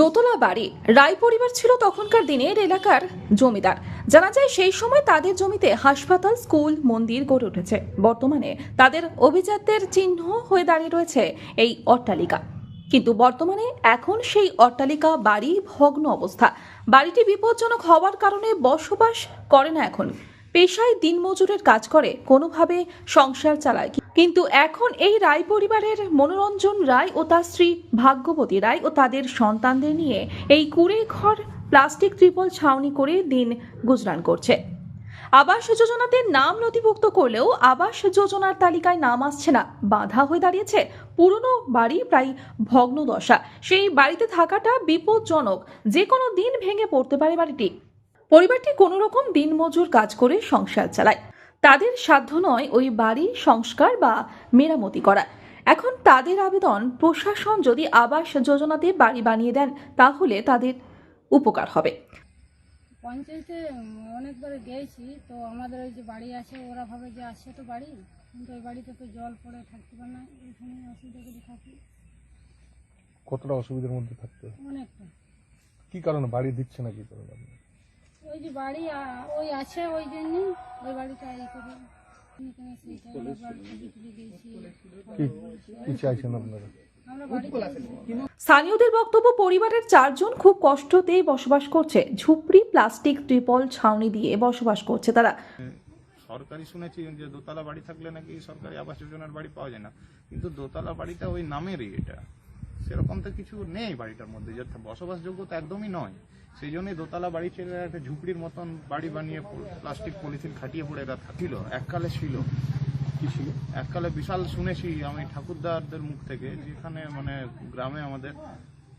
দোতলা বাড়ি, রায় পরিবার ছিল তখনকার দিনের এলাকার জমিদার। জানা যায় সেই সময় তাদের জমিতে হাসপাতাল, স্কুল, মন্দির গড়ে উঠেছে। বর্তমানে তাদের অভিজাত্যের চিহ্ন হয়ে দাঁড়িয়ে রয়েছে এই অট্টালিকা। কিন্তু বর্তমানে এখন সেই অট্টালিকা বাড়ি ভগ্ন অবস্থা। বাড়িটি বিপজ্জনক হওয়ার কারণে বসবাস করে না এখন। পেশায় দিনমজুরের কাজ করে, কোনোভাবে সংসার চালায়। কিন্তু এখন এই রায় পরিবারের মনোরঞ্জন রায় ও তার স্ত্রী ভাগ্যবতী রায় ও তাদের সন্তানদের নিয়ে এই কুড়ে ঘর প্লাস্টিক ত্রিপল ছাউনি করে দিন গুজরান করছে। আবাস যোজনাতে নাম নথিভুক্ত করলেও আবাস যোজনার তালিকায় নাম আসছে না। বাধা হয়ে দাঁড়িয়েছে পুরনো বাড়ি প্রায় ভগ্ন দশা সেই বাড়িতে থাকাটা বিপজ্জনক। যে কোনো দিন ভেঙে পড়তে পারে বাড়িটি। পরিবারটি কোনো রকম দিনমজুর কাজ করে সংসার চালায়। তাদের সাধ্য নয় ওই বাড়ি সংস্কার বা মেরামতি করা। এখন তাদের আবেদন প্রশাসন যদি আবাস যোজনাতে বাড়ি বানিয়ে দেন তাহলে তাদের উপকার হবে। পঞ্চায়েতে অনেকবার গিয়েছি তো আমাদের ওই যে বাড়ি আছে ওরা ভাবে যে আছে তো বাড়ি কিন্তু ওই বাড়িতে তো জল পড়ে থাকতে পারে না এখানে অসুবিধা করে থাকি। কতটা অসুবিধার মধ্যে থাকতে অনেকটা। কি কারণে বাড়ি দিচ্ছে না কি কারণে? ওই যে বাড়ি ওই আছে ওই জন্য ওই বাড়িটা করে। স্থানীয়দের বক্তব্য পরিবারের চারজন খুব কষ্টতেই বসবাস করছে। ঝুপড়ি প্লাস্টিক ত্রিপল ছাউনি দিয়ে বসবাস করছে তারা। সরকারি শুনেছি যে দোতলা বাড়ি থাকলে নাকি সরকারি আবাস যোজনার বাড়ি পাওয়া যায় না। কিন্তু দোতলা বাড়িটা ওই নামেরই এটা। সেরকম তো কিছু নেই বাড়িটার মধ্যে। যে বসবাসযোগ্য তো একদমই নয়। সেই জন্যই দোতলা বাড়ি ছেড়ে একটা ঝুপড়ির মতন বাড়ি বানিয়ে প্লাস্টিক পলিথিন খাটিয়ে পড়ে এরা ছিল এককালে ছিল। কি ছিল? এককালে বিশাল শুনেছি আমি ঠাকুরদারদের মুখ থেকে যেখানে মানে গ্রামে আমাদের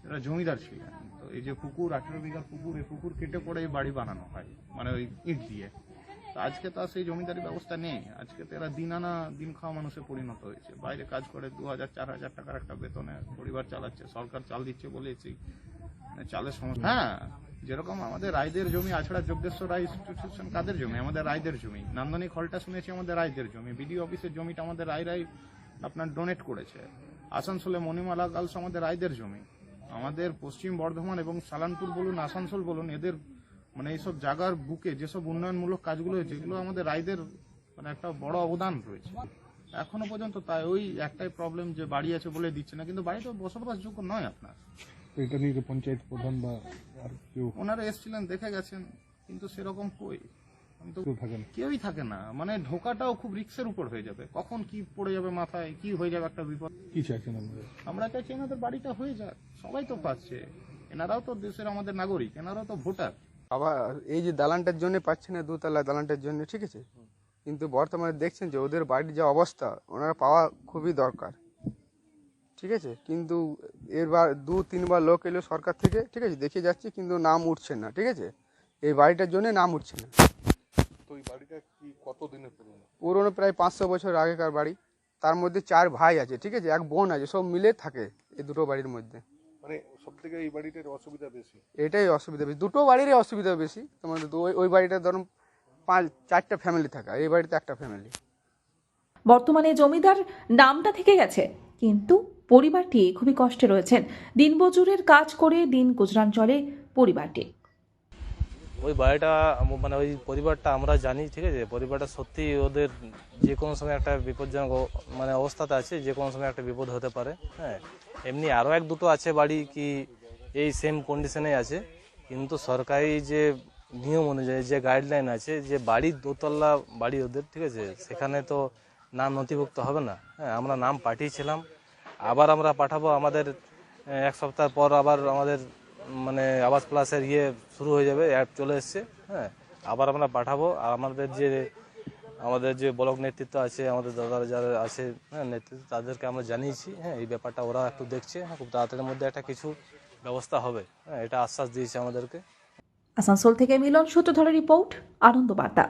এরা জমিদার ছিলেন তো এই যে পুকুর আঠেরো বিঘার পুকুর এই পুকুর কেটে পড়ে এই বাড়ি বানানো হয়। মানে ওই ইট দিয়ে। আজকে তো আর সেই জমিদারি ব্যবস্থা নেই। আজকে তো এরা দিন আনা দিন খাওয়া মানুষে পরিণত হয়েছে। বাইরে কাজ করে দু হাজার, চার হাজার টাকার একটা বেতনে পরিবার চালাচ্ছে, সরকার চাল দিচ্ছে বলেছি চালের সমস্যা। হ্যাঁ যেরকম আমাদের রায়দের জমি, আছড়া যোগেশ্বর রায় ইনস্টিটিউশন কাদের জমি? আমাদের রায়দের জমি। নান্দনিক হলটা শুনেছি, আমাদের রায়দের জমি। বিডিও অফিসের জমিটা আমাদের রায় রায় আপনার ডোনেট করেছে। আসানসোলে মণিমালা গার্লস আমাদের রায়দের জমি। আমাদের পশ্চিম বর্ধমান এবং সালানপুর বলুন, আসানসোল বলুন, এদের মানে এইসব জায়গার বুকে যেসব উন্নয়নমূলক কাজগুলো হয়েছে এগুলো আমাদের রায়দের মানে একটা বড় অবদান রয়েছে। এখনও পর্যন্ত তাই ওই একটাই প্রবলেম যে বাড়ি আছে বলে দিচ্ছে না কিন্তু বাড়িটা বসবাসযোগ্য নয় আপনার। এটা নিয়ে পঞ্চায়েত প্রধান বা আর কেউ? ওনারা এসেছিলেন দেখে গেছেন কিন্তু সেরকম কই? তো কেউই থাকে না। মানে ঢোকাটাও খুব রিক্সের উপর হয়ে যাবে। কখন কি পড়ে যাবে মাথায় কি হয়ে যাবে একটা বিপদ? কি চাইছেন আমরা চাইছি এনাদের বাড়িটা হয়ে যাক। সবাই তো পাচ্ছে। এনারাও তো দেশের আমাদের নাগরিক এনারাও তো ভোটার। আবার এই যে দালানটার জন্য পাচ্ছে না দোতলা দালানটার জন্য ঠিক আছে? কিন্তু বর্তমানে দেখছেন যে ওদের বাড়ির যে অবস্থা ওনারা পাওয়া খুবই দরকার। ঠিক আছে? কিন্তু এরবার দু তিনবার লোক এলো সরকার থেকে ঠিক আছে? দেখে যাচ্ছে কিন্তু নাম উঠছে না ঠিক আছে? এই বাড়িটার জন্য নাম উঠছে না। তো এই বাড়িটা কি কত দিনের পুরনো? পুরনো প্রায় পাঁচশো বছর আগেকার বাড়ি। তার মধ্যে চার ভাই আছে ঠিক আছে? এক বোন আছে সব মিলে থাকে এই দুটো বাড়ির মধ্যে। মানে সব থেকে এই বাড়িটার অসুবিধা বেশি। এটাই অসুবিধা বেশি। দুটো বাড়িরই অসুবিধা বেশি। তোমার ওই ওই বাড়িটা ধরুন পাঁচ চারটা ফ্যামিলি থাকা। এই বাড়িতে একটা ফ্যামিলি বর্তমানে জমিদার নামটা থেকে গেছে কিন্তু পরিবারটি খুবই কষ্টে রয়েছেন। দিনমজুরের কাজ করে দিন গুজরান চলে পরিবারটি। ওই বাড়িটা মানে ওই পরিবারটা আমরা জানি, ঠিক আছে? পরিবারটা সত্যি ওদের যে কোনো সময় একটা বিপজ্জনক মানে অবস্থাতে আছে, যে কোনো সময় একটা বিপদ হতে পারে হ্যাঁ? এমনি আরও এক দুটো আছে বাড়ি কি এই সেম কন্ডিশনে আছে, কিন্তু সরকারি যে নিয়ম অনুযায়ী, যে গাইডলাইন আছে, যে বাড়ি দোতলা বাড়ি ওদের, ঠিক আছে? সেখানে তো নাম নথিভুক্ত হবে না হ্যাঁ? আমরা নাম পাঠিয়েছিলাম, আবার আমরা পাঠাবো আমাদের এক সপ্তাহ পর আবার আমাদের মানে আবাস প্লাসের ইয়ে শুরু হয়ে যাবে অ্যাপ চলে এসছে হ্যাঁ। আবার আমরা পাঠাবো আর আমাদের যে আমাদের যে ব্লক নেতৃত্ব আছে, আমাদের দাদারা যারা আছে হ্যাঁ নেতৃত্ব, তাদেরকে আমরা জানিয়েছি হ্যাঁ এই ব্যাপারটা ওরা একটু দেখছে হ্যাঁ খুব তাড়াতাড়ির মধ্যে একটা কিছু ব্যবস্থা হবে হ্যাঁ এটা আশ্বাস দিয়েছে আমাদেরকে। আসানসোল থেকে মিলন সূত্রধরের রিপোর্ট আনন্দ বার্তা